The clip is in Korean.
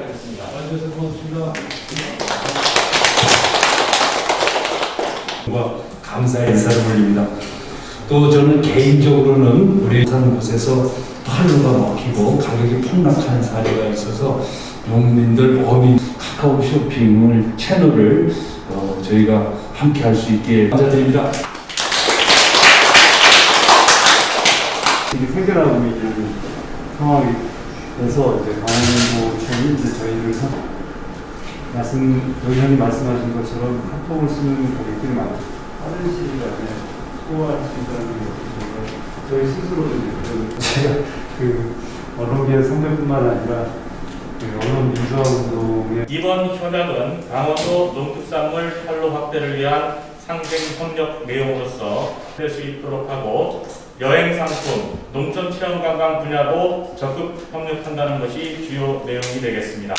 와주셔서 고맙습니다. 감사의 인사를 올립니다. 또 저는 개인적으로는 우리 사는 곳에서 또 한루가 먹히고 가격이 폭락하는 사례가 있어서 농민들 어민 카카오 쇼핑을 채널을 어, 저희가 함께 할 수 있게 감사드립니다. 이게 생겨나고 있는 상황 에서 이제 강원도청이 이제 저희를 선- 말씀 의원님 말씀하신 것처럼 카톡을 쓰는 고객들이 많죠. 빠른 시일 안에 소화할 수 있다는 게 저희 스스로도 이제 그 제가 그 언론계 선배뿐만 아니라 그 언론 민주화 운동에 이번 협약은 강원도 농특산물 판로 확대를 위한 상생 협력 내용으로서 될 수 있도록 하고 여행 상품, 체험관광 분야도 적극 협력한다는 것이 주요 내용이 되겠습니다.